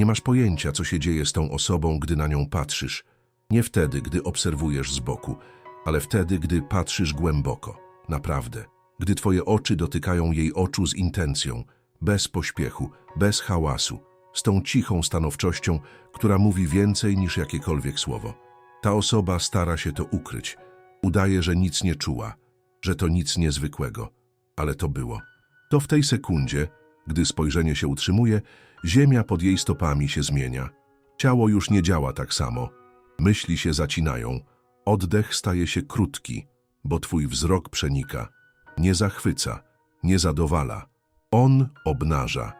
Nie masz pojęcia, co się dzieje z tą osobą, gdy na nią patrzysz. Nie wtedy, gdy obserwujesz z boku, ale wtedy, gdy patrzysz głęboko, naprawdę. Gdy twoje oczy dotykają jej oczu z intencją, bez pośpiechu, bez hałasu, z tą cichą stanowczością, która mówi więcej niż jakiekolwiek słowo. Ta osoba stara się to ukryć. Udaje, że nic nie czuła, że to nic niezwykłego, ale to było. To w tej sekundzie, gdy spojrzenie się utrzymuje, ziemia pod jej stopami się zmienia. Ciało już nie działa tak samo. Myśli się zacinają. Oddech staje się krótki, bo twój wzrok przenika. Nie zachwyca, nie zadowala. On obnaża.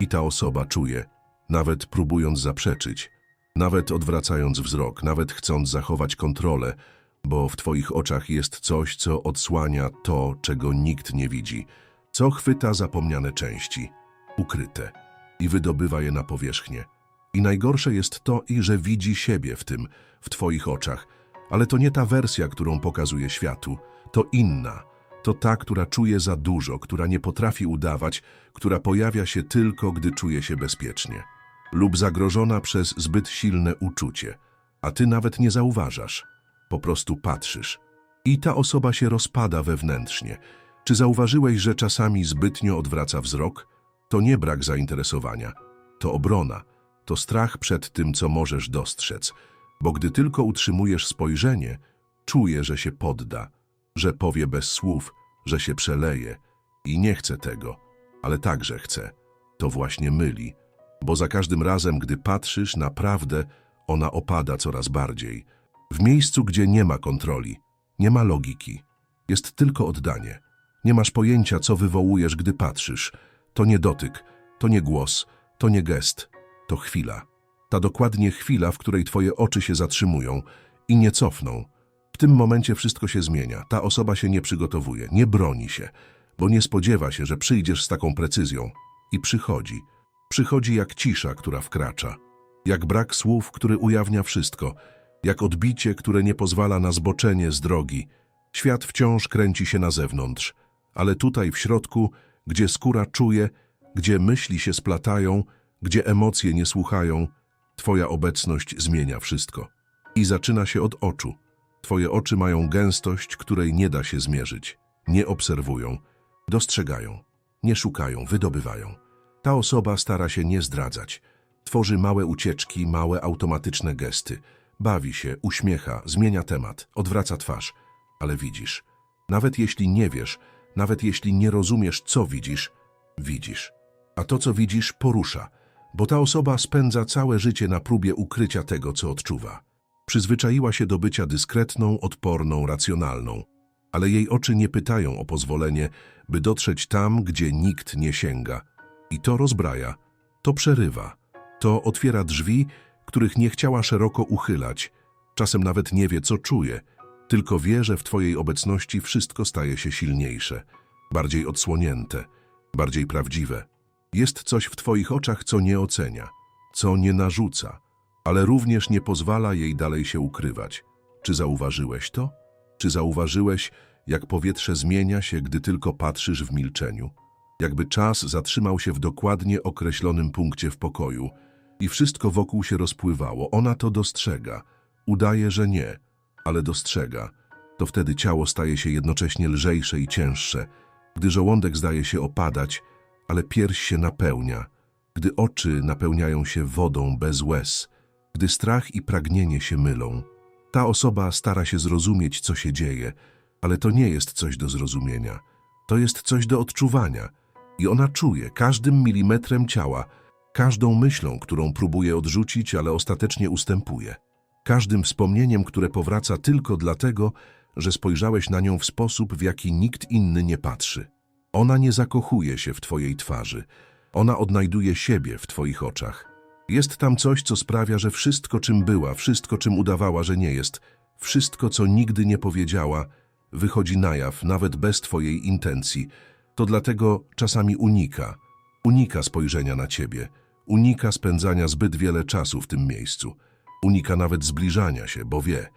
I ta osoba czuje, nawet próbując zaprzeczyć, nawet odwracając wzrok, nawet chcąc zachować kontrolę, bo w twoich oczach jest coś, co odsłania to, czego nikt nie widzi, co chwyta zapomniane części, ukryte i wydobywa je na powierzchnię. I najgorsze jest to, i że widzi siebie w tym, w twoich oczach, ale to nie ta wersja, którą pokazuje światu, to inna. To ta, która czuje za dużo, która nie potrafi udawać, która pojawia się tylko, gdy czuje się bezpiecznie. Lub zagrożona przez zbyt silne uczucie, a ty nawet nie zauważasz. Po prostu patrzysz. I ta osoba się rozpada wewnętrznie. Czy zauważyłeś, że czasami zbytnio odwraca wzrok? To nie brak zainteresowania, to obrona, to strach przed tym, co możesz dostrzec, bo gdy tylko utrzymujesz spojrzenie, czuje, że się podda, że powie bez słów, że się przeleje i nie chce tego, ale także chce. To właśnie myli, bo za każdym razem, gdy patrzysz, naprawdę ona opada coraz bardziej. W miejscu, gdzie nie ma kontroli, nie ma logiki, jest tylko oddanie. Nie masz pojęcia, co wywołujesz, gdy patrzysz. To nie dotyk, to nie głos, to nie gest, to chwila. Ta dokładnie chwila, w której twoje oczy się zatrzymują i nie cofną. W tym momencie wszystko się zmienia. Ta osoba się nie przygotowuje, nie broni się, bo nie spodziewa się, że przyjdziesz z taką precyzją. I przychodzi. Przychodzi jak cisza, która wkracza. Jak brak słów, który ujawnia wszystko. Jak odbicie, które nie pozwala na zboczenie z drogi. Świat wciąż kręci się na zewnątrz, ale tutaj w środku, gdzie skóra czuje, gdzie myśli się splatają, gdzie emocje nie słuchają, Twoja obecność zmienia wszystko. I zaczyna się od oczu. Twoje oczy mają gęstość, której nie da się zmierzyć. Nie obserwują, dostrzegają, nie szukają, wydobywają. Ta osoba stara się nie zdradzać. Tworzy małe ucieczki, małe automatyczne gesty. Bawi się, uśmiecha, zmienia temat, odwraca twarz. Ale widzisz, nawet jeśli nie wiesz, nawet jeśli nie rozumiesz, co widzisz, widzisz. A to, co widzisz, porusza, bo ta osoba spędza całe życie na próbie ukrycia tego, co odczuwa. Przyzwyczaiła się do bycia dyskretną, odporną, racjonalną, ale jej oczy nie pytają o pozwolenie, by dotrzeć tam, gdzie nikt nie sięga. I to rozbraja, to przerywa, to otwiera drzwi, których nie chciała szeroko uchylać. Czasem nawet nie wie, co czuje, tylko wie, że w Twojej obecności wszystko staje się silniejsze, bardziej odsłonięte, bardziej prawdziwe. Jest coś w Twoich oczach, co nie ocenia, co nie narzuca, ale również nie pozwala jej dalej się ukrywać. Czy zauważyłeś to? Czy zauważyłeś, jak powietrze zmienia się, gdy tylko patrzysz w milczeniu? Jakby czas zatrzymał się w dokładnie określonym punkcie w pokoju i wszystko wokół się rozpływało. Ona to dostrzega. Udaje, że nie, ale dostrzega. To wtedy ciało staje się jednocześnie lżejsze i cięższe, gdy żołądek zdaje się opadać, ale pierś się napełnia, gdy oczy napełniają się wodą bez łez, gdy strach i pragnienie się mylą. Ta osoba stara się zrozumieć, co się dzieje, ale to nie jest coś do zrozumienia. To jest coś do odczuwania. I ona czuje każdym milimetrem ciała, każdą myślą, którą próbuje odrzucić, ale ostatecznie ustępuje. Każdym wspomnieniem, które powraca tylko dlatego, że spojrzałeś na nią w sposób, w jaki nikt inny nie patrzy. Ona nie zakochuje się w twojej twarzy. Ona odnajduje siebie w twoich oczach. Jest tam coś, co sprawia, że wszystko, czym była, wszystko, czym udawała, że nie jest, wszystko, co nigdy nie powiedziała, wychodzi na jaw, nawet bez twojej intencji. To dlatego czasami unika. Unika spojrzenia na ciebie. Unika spędzania zbyt wiele czasu w tym miejscu. Unika nawet zbliżania się, bo wie.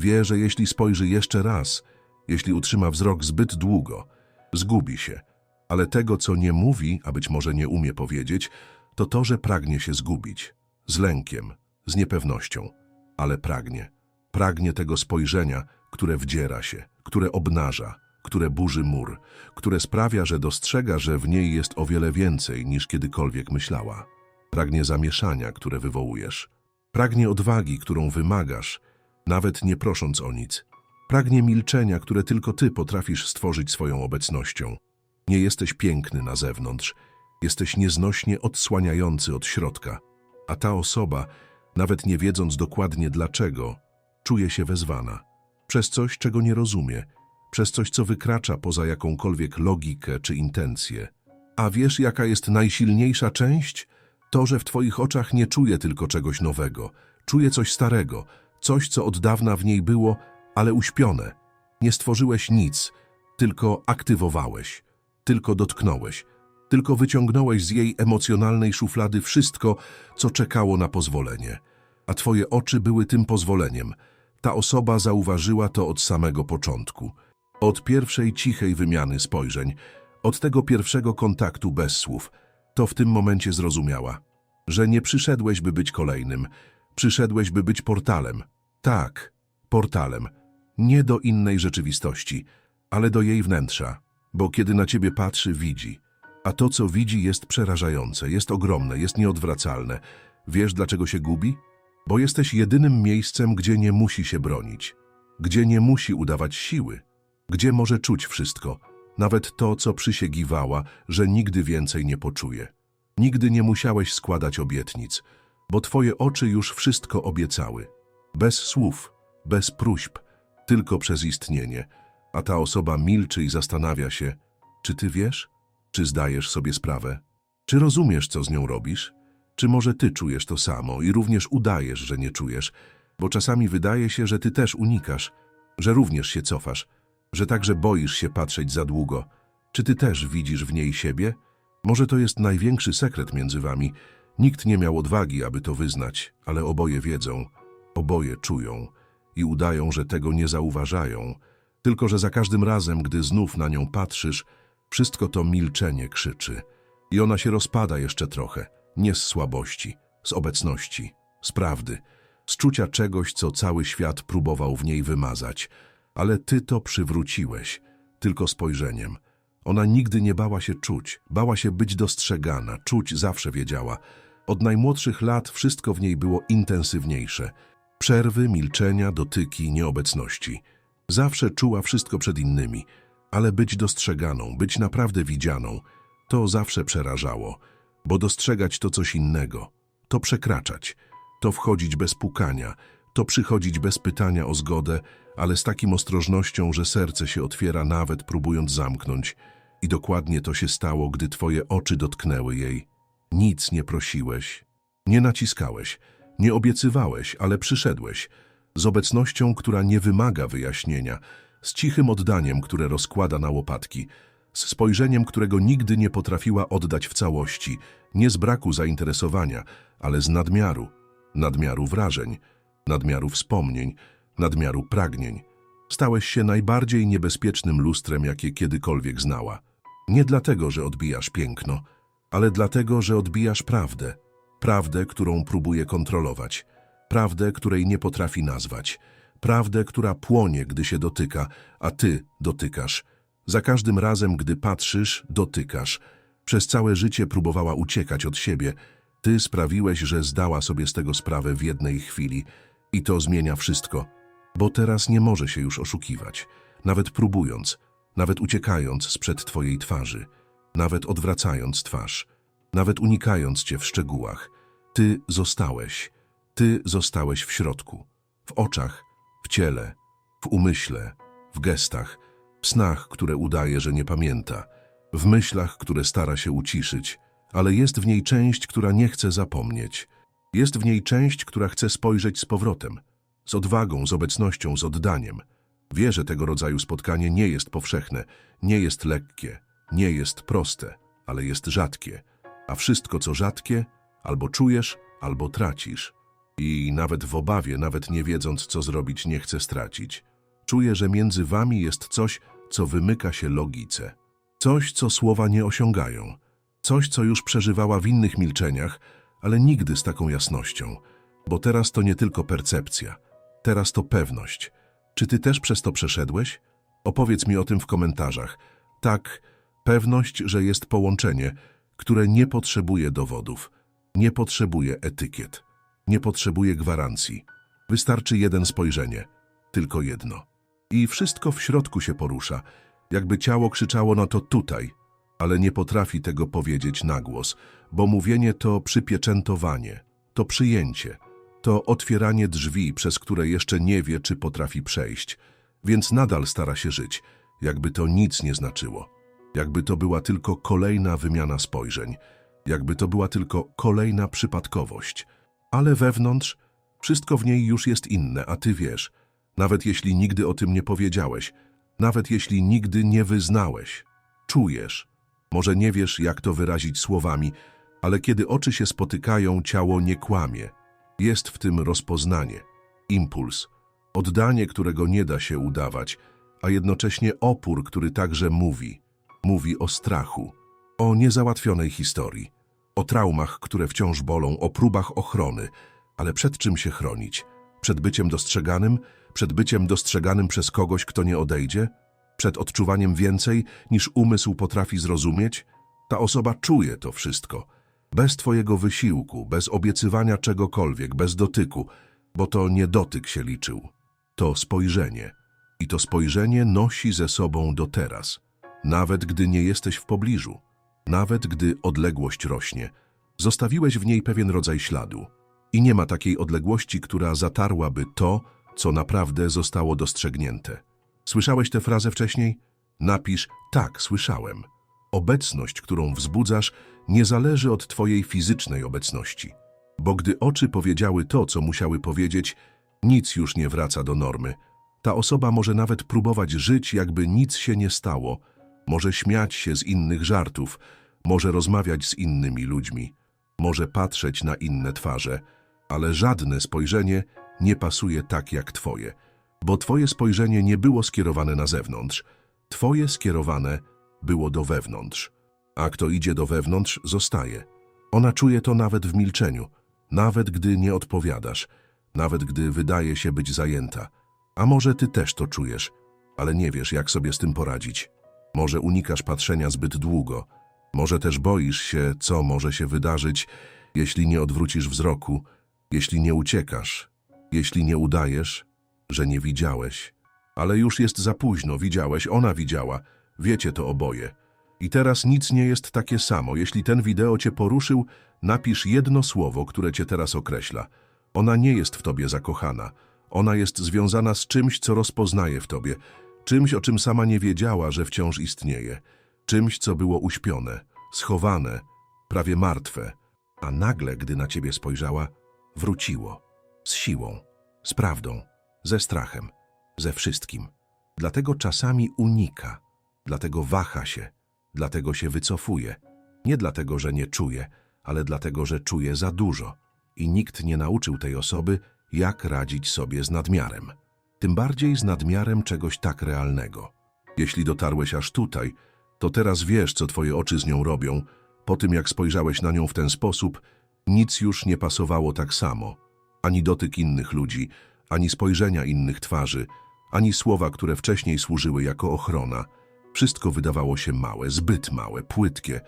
Wie, że jeśli spojrzy jeszcze raz, jeśli utrzyma wzrok zbyt długo, zgubi się. Ale tego, co nie mówi, a być może nie umie powiedzieć, to to, że pragnie się zgubić. z lękiem, z niepewnością, ale pragnie. Pragnie tego spojrzenia, które wdziera się, które obnaża, które burzy mur, które sprawia, że dostrzega, że w niej jest o wiele więcej niż kiedykolwiek myślała. Pragnie zamieszania, które wywołujesz. Pragnie odwagi, którą wymagasz, nawet nie prosząc o nic. Pragnie milczenia, które tylko ty potrafisz stworzyć swoją obecnością. Nie jesteś piękny na zewnątrz, jesteś nieznośnie odsłaniający od środka, a ta osoba, nawet nie wiedząc dokładnie dlaczego, czuje się wezwana. Przez coś, czego nie rozumie, przez coś, co wykracza poza jakąkolwiek logikę czy intencję. A wiesz, jaka jest najsilniejsza część? To, że w twoich oczach nie czuje tylko czegoś nowego, czuje coś starego, coś, co od dawna w niej było, ale uśpione. Nie stworzyłeś nic, tylko aktywowałeś, tylko dotknąłeś, tylko wyciągnąłeś z jej emocjonalnej szuflady wszystko, co czekało na pozwolenie. A twoje oczy były tym pozwoleniem. Ta osoba zauważyła to od samego początku. Od pierwszej cichej wymiany spojrzeń, od tego pierwszego kontaktu bez słów, to w tym momencie zrozumiała, że nie przyszedłeś, by być kolejnym, przyszedłeś, by być portalem. Tak, portalem. Nie do innej rzeczywistości, ale do jej wnętrza, bo kiedy na ciebie patrzy, widzi. A to, co widzi, jest przerażające, jest ogromne, jest nieodwracalne. Wiesz, dlaczego się gubi? Bo jesteś jedynym miejscem, gdzie nie musi się bronić, gdzie nie musi udawać siły, gdzie może czuć wszystko, nawet to, co przysiegiwała, że nigdy więcej nie poczuje. Nigdy nie musiałeś składać obietnic, bo twoje oczy już wszystko obiecały. Bez słów, bez próśb, tylko przez istnienie. A ta osoba milczy i zastanawia się, czy ty wiesz? Czy zdajesz sobie sprawę? Czy rozumiesz, co z nią robisz? Czy może ty czujesz to samo i również udajesz, że nie czujesz? Bo czasami wydaje się, że ty też unikasz, że również się cofasz, że także boisz się patrzeć za długo. Czy ty też widzisz w niej siebie? Może to jest największy sekret między wami. Nikt nie miał odwagi, aby to wyznać, ale oboje wiedzą, oboje czują i udają, że tego nie zauważają. Tylko, że za każdym razem, gdy znów na nią patrzysz, wszystko to milczenie krzyczy. I ona się rozpada jeszcze trochę, nie z słabości, z obecności, z prawdy, z czucia czegoś, co cały świat próbował w niej wymazać. Ale ty to przywróciłeś, tylko spojrzeniem. Ona nigdy nie bała się czuć, bała się być dostrzegana, czuć zawsze wiedziała. Od najmłodszych lat wszystko w niej było intensywniejsze. Przerwy, milczenia, dotyki, nieobecności. Zawsze czuła wszystko przed innymi, ale być dostrzeganą, być naprawdę widzianą, to zawsze przerażało, bo dostrzegać to coś innego, to przekraczać, to wchodzić bez pukania, to przychodzić bez pytania o zgodę, ale z takim ostrożnością, że serce się otwiera nawet próbując zamknąć. I dokładnie to się stało, gdy twoje oczy dotknęły jej. Nic nie prosiłeś, nie naciskałeś, nie obiecywałeś, ale przyszedłeś, z obecnością, która nie wymaga wyjaśnienia, z cichym oddaniem, które rozkłada na łopatki, z spojrzeniem, którego nigdy nie potrafiła oddać w całości, nie z braku zainteresowania, ale z nadmiaru, nadmiaru wrażeń, nadmiaru wspomnień, nadmiaru pragnień. Stałeś się najbardziej niebezpiecznym lustrem, jakie kiedykolwiek znała. Nie dlatego, że odbijasz piękno, ale dlatego, że odbijasz prawdę. Prawdę, którą próbuje kontrolować. Prawdę, której nie potrafi nazwać. Prawdę, która płonie, gdy się dotyka, a ty dotykasz. Za każdym razem, gdy patrzysz, dotykasz. Przez całe życie próbowała uciekać od siebie. Ty sprawiłeś, że zdała sobie z tego sprawę w jednej chwili. I to zmienia wszystko, bo teraz nie może się już oszukiwać, nawet próbując, nawet uciekając sprzed twojej twarzy, nawet odwracając twarz, nawet unikając cię w szczegółach. Ty zostałeś, ty zostałeś w środku, w oczach, w ciele, w umyśle, w gestach, w snach, które udaje, że nie pamięta, w myślach, które stara się uciszyć, ale jest w niej część, która nie chce zapomnieć. Jest w niej część, która chce spojrzeć z powrotem, z odwagą, z obecnością, z oddaniem. Wie, że tego rodzaju spotkanie nie jest powszechne, nie jest lekkie, nie jest proste, ale jest rzadkie. A wszystko, co rzadkie, albo czujesz, albo tracisz. I nawet w obawie, nawet nie wiedząc, co zrobić, nie chce stracić. Czuje, że między wami jest coś, co wymyka się logice. Coś, co słowa nie osiągają. Coś, co już przeżywała w innych milczeniach, ale nigdy z taką jasnością. Bo teraz to nie tylko percepcja, teraz to pewność. Czy ty też przez to przeszedłeś? Opowiedz mi o tym w komentarzach. Tak, pewność, że jest połączenie, które nie potrzebuje dowodów, nie potrzebuje etykiet, nie potrzebuje gwarancji. Wystarczy jeden spojrzenie, tylko jedno. I wszystko w środku się porusza, jakby ciało krzyczało no to tutaj, ale nie potrafi tego powiedzieć na głos, bo mówienie to przypieczętowanie, to przyjęcie, to otwieranie drzwi, przez które jeszcze nie wie, czy potrafi przejść, więc nadal stara się żyć, jakby to nic nie znaczyło, jakby to była tylko kolejna wymiana spojrzeń, jakby to była tylko kolejna przypadkowość. Ale wewnątrz wszystko w niej już jest inne, a ty wiesz, nawet jeśli nigdy o tym nie powiedziałeś, nawet jeśli nigdy nie wyznałeś, czujesz. Może nie wiesz, jak to wyrazić słowami, ale kiedy oczy się spotykają, ciało nie kłamie. Jest w tym rozpoznanie, impuls, oddanie, którego nie da się udawać, a jednocześnie opór, który także mówi. Mówi o strachu, o niezałatwionej historii, o traumach, które wciąż bolą, o próbach ochrony, ale przed czym się chronić? Przed byciem dostrzeganym? Przed byciem dostrzeganym przez kogoś, kto nie odejdzie? Przed odczuwaniem więcej, niż umysł potrafi zrozumieć? Ta osoba czuje to wszystko. Bez twojego wysiłku, bez obiecywania czegokolwiek, bez dotyku, bo to nie dotyk się liczył. To spojrzenie. I to spojrzenie nosi ze sobą do teraz. Nawet gdy nie jesteś w pobliżu. Nawet gdy odległość rośnie. Zostawiłeś w niej pewien rodzaj śladu. I nie ma takiej odległości, która zatarłaby to, co naprawdę zostało dostrzegnięte. Słyszałeś tę frazę wcześniej? Napisz tak, słyszałem. Obecność, którą wzbudzasz, nie zależy od twojej fizycznej obecności. Bo gdy oczy powiedziały to, co musiały powiedzieć, nic już nie wraca do normy. Ta osoba może nawet próbować żyć, jakby nic się nie stało, może śmiać się z innych żartów, może rozmawiać z innymi ludźmi, może patrzeć na inne twarze, ale żadne spojrzenie nie pasuje tak jak twoje, bo twoje spojrzenie nie było skierowane na zewnątrz, twoje skierowane było do wewnątrz. A kto idzie do wewnątrz, zostaje. Ona czuje to nawet w milczeniu, nawet gdy nie odpowiadasz, nawet gdy wydaje się być zajęta. A może ty też to czujesz, ale nie wiesz, jak sobie z tym poradzić. Może unikasz patrzenia zbyt długo, może też boisz się, co może się wydarzyć, jeśli nie odwrócisz wzroku, jeśli nie uciekasz, jeśli nie udajesz, że nie widziałeś. Ale już jest za późno, widziałeś, ona widziała, wiecie to oboje. I teraz nic nie jest takie samo. Jeśli ten wideo cię poruszył, napisz jedno słowo, które cię teraz określa. Ona nie jest w tobie zakochana. Ona jest związana z czymś, co rozpoznaje w tobie. Czymś, o czym sama nie wiedziała, że wciąż istnieje. Czymś, co było uśpione, schowane, prawie martwe. A nagle, gdy na ciebie spojrzała, wróciło. Z siłą, z prawdą, ze strachem, ze wszystkim. Dlatego czasami unika, dlatego waha się, dlatego się wycofuje. Nie dlatego, że nie czuje, ale dlatego, że czuje za dużo. I nikt nie nauczył tej osoby, jak radzić sobie z nadmiarem. Tym bardziej z nadmiarem czegoś tak realnego. Jeśli dotarłeś aż tutaj, to teraz wiesz, co twoje oczy z nią robią. Po tym, jak spojrzałeś na nią w ten sposób, nic już nie pasowało tak samo. Ani dotyk innych ludzi, ani spojrzenia innych twarzy, ani słowa, które wcześniej służyły jako ochrona. Wszystko wydawało się małe, zbyt małe, płytkie,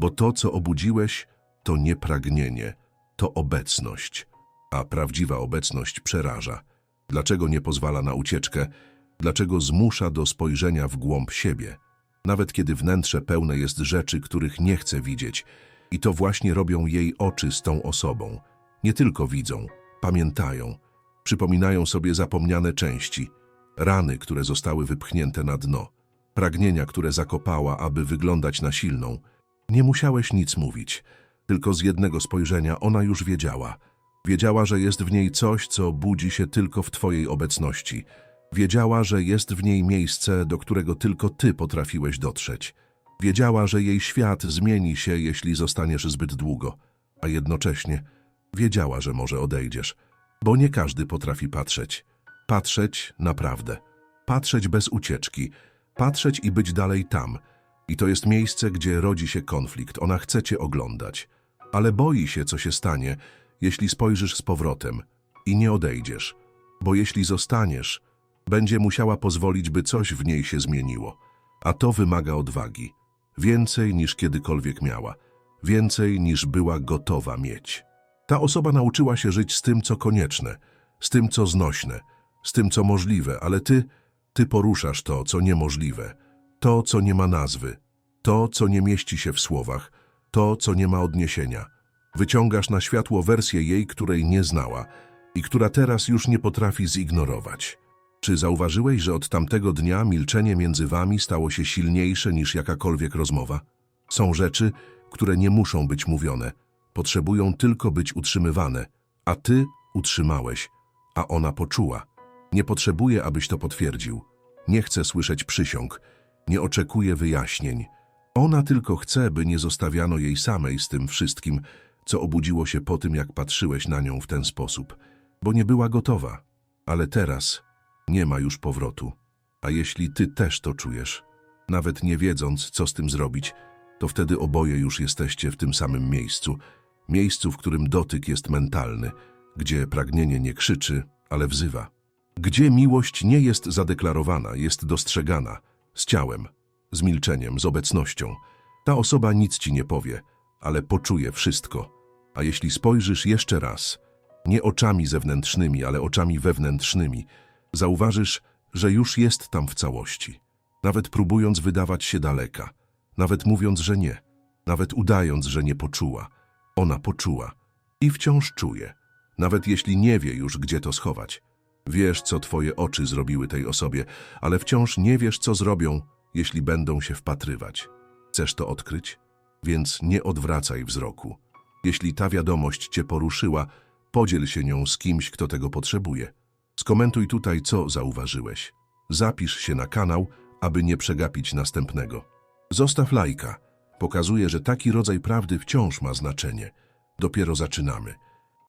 bo to, co obudziłeś, to nie pragnienie, to obecność. A prawdziwa obecność przeraża. Dlaczego nie pozwala na ucieczkę? Dlaczego zmusza do spojrzenia w głąb siebie? Nawet kiedy wnętrze pełne jest rzeczy, których nie chce widzieć. I to właśnie robią jej oczy z tą osobą. Nie tylko widzą, pamiętają, przypominają sobie zapomniane części, rany, które zostały wypchnięte na dno, pragnienia, które zakopała, aby wyglądać na silną. Nie musiałeś nic mówić, tylko z jednego spojrzenia ona już wiedziała. Wiedziała, że jest w niej coś, co budzi się tylko w twojej obecności. Wiedziała, że jest w niej miejsce, do którego tylko ty potrafiłeś dotrzeć. Wiedziała, że jej świat zmieni się, jeśli zostaniesz zbyt długo, a jednocześnie wiedziała, że może odejdziesz, bo nie każdy potrafi patrzeć. Patrzeć naprawdę. Patrzeć bez ucieczki. Patrzeć i być dalej tam. I to jest miejsce, gdzie rodzi się konflikt. Ona chce cię oglądać. ale boi się, co się stanie, jeśli spojrzysz z powrotem i nie odejdziesz, bo jeśli zostaniesz, będzie musiała pozwolić, by coś w niej się zmieniło, a to wymaga odwagi, więcej niż kiedykolwiek miała, więcej niż była gotowa mieć. Ta osoba nauczyła się żyć z tym, co konieczne, z tym, co znośne, z tym, co możliwe, ale ty, ty poruszasz to, co niemożliwe, to, co nie ma nazwy, to, co nie mieści się w słowach, to, co nie ma odniesienia. Wyciągasz na światło wersję jej, której nie znała i która teraz już nie potrafi zignorować. Czy zauważyłeś, że od tamtego dnia milczenie między wami stało się silniejsze niż jakakolwiek rozmowa? Są rzeczy, które nie muszą być mówione, potrzebują tylko być utrzymywane, a ty utrzymałeś, a ona poczuła. Nie potrzebuje, abyś to potwierdził. Nie chce słyszeć przysiąg, nie oczekuje wyjaśnień. Ona tylko chce, by nie zostawiano jej samej z tym wszystkim, co obudziło się po tym, jak patrzyłeś na nią w ten sposób, bo nie była gotowa. Ale teraz nie ma już powrotu. A jeśli ty też to czujesz, nawet nie wiedząc, co z tym zrobić, to wtedy oboje już jesteście w tym samym miejscu, miejscu, w którym dotyk jest mentalny, gdzie pragnienie nie krzyczy, ale wzywa. Gdzie miłość nie jest zadeklarowana, jest dostrzegana, z ciałem, z milczeniem, z obecnością. Ta osoba nic ci nie powie, ale poczuje wszystko. A jeśli spojrzysz jeszcze raz, nie oczami zewnętrznymi, ale oczami wewnętrznymi, zauważysz, że już jest tam w całości. Nawet próbując wydawać się daleka, nawet mówiąc, że nie, nawet udając, że nie poczuła. Ona poczuła i wciąż czuje, nawet jeśli nie wie już, gdzie to schować. Wiesz, co twoje oczy zrobiły tej osobie, ale wciąż nie wiesz, co zrobią, jeśli będą się wpatrywać. Chcesz to odkryć? Więc nie odwracaj wzroku. Jeśli ta wiadomość cię poruszyła, podziel się nią z kimś, kto tego potrzebuje. Skomentuj tutaj, co zauważyłeś. Zapisz się na kanał, aby nie przegapić następnego. Zostaw lajka. Pokazuje, że taki rodzaj prawdy wciąż ma znaczenie. Dopiero zaczynamy.